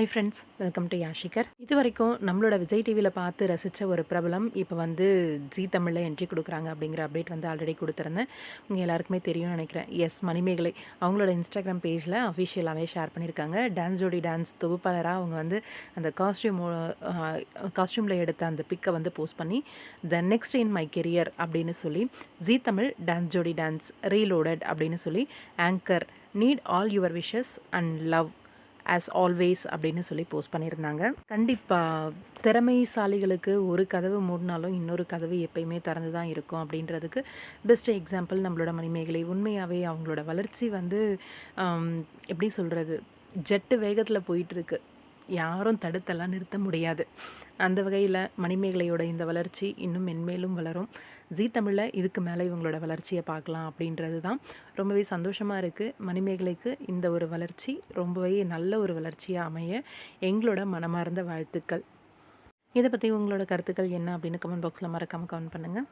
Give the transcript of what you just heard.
High friends welcome to யாஷிகர் இது வரைக்கும் நம்மளோட விஜய் டிவியில் பார்த்து ரசித்த ஒரு பிரபலம் இப்போ வந்து ஜி தமிழில் என்ட்ரி கொடுக்குறாங்க அப்படிங்கிற அப்டேட் வந்து ஆல்ரெடி கொடுத்துருந்தேன். உங்கள் எல்லாருக்குமே தெரியும்னு நினைக்கிறேன். எஸ் மணிமேகலை. அவங்களோட இன்ஸ்டாகிராம் பேஜில் அஃபிஷியலாகவே ஷேர் பண்ணியிருக்காங்க. டான்ஸ் ஜோடி டான்ஸ் தொகுப்பாளராக அவங்க வந்து அந்த காஸ்டியூம் காஸ்டியூமில் எடுத்த அந்த பிக்கை வந்து போஸ்ட் பண்ணி the next in my career அப்படின்னு சொல்லி Zee Tamil dance Jodi dance reloaded அப்படின்னு சொல்லி anchor need all your wishes and love as always அப்படின்னு சொல்லி போஸ்ட் பண்ணியிருந்தாங்க. கண்டிப்பாக திறமைசாலிகளுக்கு ஒரு கதவு மூடினாலும் இன்னொரு கதவு எப்பயுமே திறந்து தான் இருக்கும் அப்படின்றதுக்கு பெஸ்ட் எக்ஸாம்பிள் நம்மளோட மணிமேகலை. உண்மையாகவே அவங்களோட வளர்ச்சி வந்து எப்படி சொல்கிறது ஜெட்டு வேகத்தில் போயிட்டுருக்கு யாரும் தடுத்தெல்லாம் நிறுத்த முடியாது. அந்த வகையில் மணிமேகலையோட இந்த வளர்ச்சி இன்னும் மென்மேலும் வளரும். ஜீ தமிழில் இதுக்கு மேலே இவங்களோட வளர்ச்சியை பார்க்கலாம் அப்படின்றது தான் ரொம்பவே சந்தோஷமாக இருக்குது மணிமேகலைக்கு இந்த ஒரு வளர்ச்சி ரொம்பவே நல்ல ஒரு வளர்ச்சியாக அமைய எங்களோட மனமார்ந்த வாழ்த்துக்கள். இதை பற்றி உங்களோட கருத்துக்கள் என்ன அப்படின்னு கமெண்ட் பாக்ஸில் மறக்காமல் கமெண்ட் பண்ணுங்கள்